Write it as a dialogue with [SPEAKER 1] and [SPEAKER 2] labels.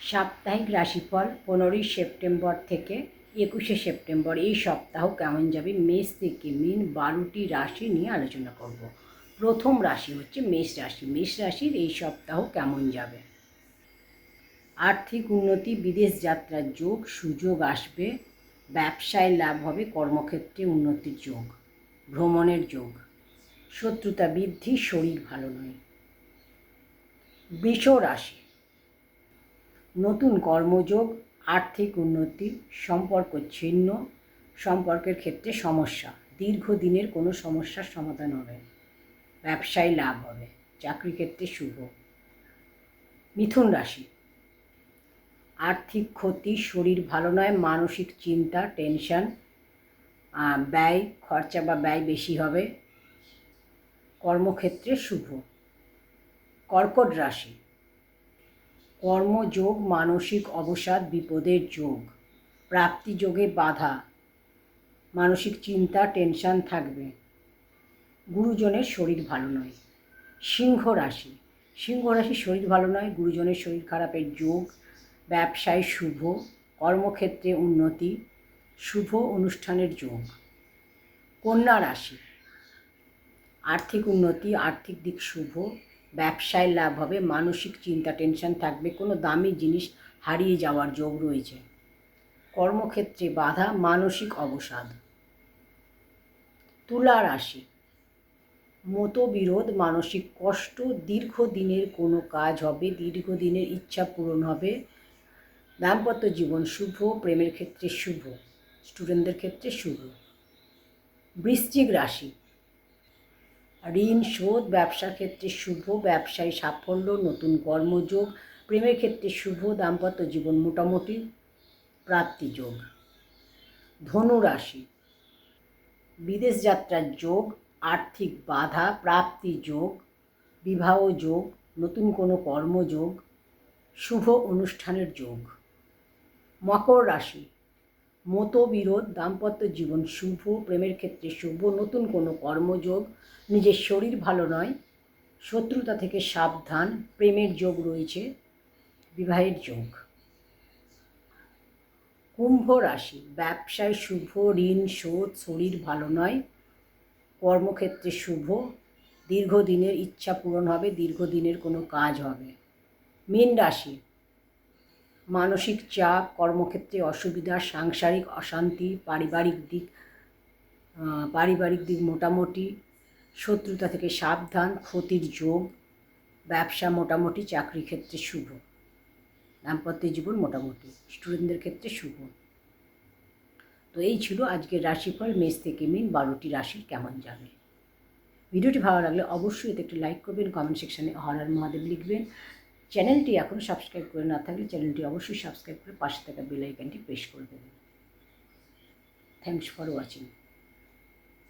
[SPEAKER 1] সাপ্তাহিক রাশিফল পনেরোই সেপ্টেম্বর থেকে একুশে সেপ্টেম্বর। এই সপ্তাহ কেমন যাবে? মেষ থেকে মিন বারোটি রাশি নিয়ে আলোচনা করব। প্রথম রাশি হচ্ছে মেষ রাশি। মেষ রাশির এই সপ্তাহ কেমন যাবে? আর্থিক উন্নতি, বিদেশ যাত্রার যোগ, সুযোগ আসবে। ব্যবসায় লাভ হবে, কর্মক্ষেত্রে উন্নতির যোগ, ভ্রমণের যোগ। শত্রুতা বৃদ্ধি, শরীর ভালো নয়। বৃষ রাশি। নতুন কর্মযোগ, আর্থিক উন্নতি সম্পর্ক ছিন্ন, সম্পর্কের ক্ষেত্রে সমস্যা, দীর্ঘদিনের কোনো সমস্যার সমাধান হবে। ব্যবসায় লাভ হবে, চাকরি ক্ষেত্রে শুভ। মিথুন রাশি। আর্থিক ক্ষতি, শরীর ভালো নয়, মানসিক চিন্তা, টেনশন ব্যয়, খরচা বা ব্যয় বেশি হবে। কর্মক্ষেত্রে শুভ। কর্কট রাশি। কর্মযোগ, মানসিক অবসাদ, বিপদের যোগ। প্রাপ্তি যোগে বাধা। মানসিক চিন্তা, টেনশন থাকবে। গুরুজনের শরীর ভালো নয়। সিংহ রাশি। সিংহ রাশি শরীর ভালো নয়, গুরুজনের শরীর খারাপের যোগ। ব্যবসায় শুভ, কর্মক্ষেত্রে উন্নতি, শুভ অনুষ্ঠানের যোগ। কন্যা রাশি। আর্থিক উন্নতি, আর্থিক দিক শুভ। ব্যবসায় লাভ হবে, মানসিক চিন্তা টেনশন থাকবে, কোনো দামি জিনিস হারিয়ে যাওয়ার যোগ রয়েছে। কর্মক্ষেত্রে বাধা, মানসিক অবসাদ। তুলা রাশি। মতবিরোধ, মানসিক কষ্ট, দীর্ঘদিনের কোনো কাজ হবে, দীর্ঘদিনের ইচ্ছা পূরণ হবে। দাম্পত্য জীবন শুভ, প্রেমের ক্ষেত্রে শুভ স্টুডেন্টদের ক্ষেত্রে শুভ। বৃশ্চিক রাশি। ঋণ, শোধ, ব্যবসার ক্ষেত্রে শুভ, ব্যবসায় সাফল্য, নতুন কর্মযোগ, প্রেমের ক্ষেত্রে শুভ, দাম্পত্য জীবন মোটামুটি প্রাপ্তিযোগ ধনু রাশি বিদেশ যাত্রার যোগ, আর্থিক বাধা, প্রাপ্তি যোগ, বিবাহ যোগ, নতুন কোনো কর্মযোগ, শুভ অনুষ্ঠানের যোগ। মকর রাশি মতবিরোধ, দাম্পত্য জীবন শুভ, প্রেমের ক্ষেত্রে শুভ, নতুন কোনো কর্মযোগ, নিজের শরীর ভালো নয়, শত্রুতা থেকে সাবধান, প্রেমের যোগ রয়েছে, বিবাহের যোগ। কুম্ভ রাশি, ব্যবসায় শুভ, ঋণ, শোধ, শরীর ভালো নয়, কর্মক্ষেত্রে শুভ, দীর্ঘদিনের ইচ্ছা পূরণ হবে, দীর্ঘদিনের কোনো কাজ হবে। মীন রাশি মানসিক চাপ, কর্মক্ষেত্রে অসুবিধা, সাংসারিক অশান্তি, পারিবারিক দিক পারিবারিক দিক মোটামুটি, শত্রুতা থেকে সাবধান, ক্ষতির যোগ, ব্যবসা মোটামুটি চাকরি ক্ষেত্রে শুভ। দাম্পত্য জীবন মোটামুটি স্টুডেন্টদের ক্ষেত্রে শুভ। তো এই ছিল আজকের রাশিফল, মেষ থেকে মিন, বারোটি রাশির কেমন যাবে? ভিডিওটি ভালো লাগলে অবশ্যই এতে একটু লাইক করবেন কমেন্ট সেকশানে হরার মহাদেব লিখবেন। চ্যানেলটি এখনও সাবস্ক্রাইব করে না থাকলে চ্যানেলটি অবশ্যই সাবস্ক্রাইব করে পাশে থাকা বেল আইকনটি প্রেস করে দেবেন। Thanks for watching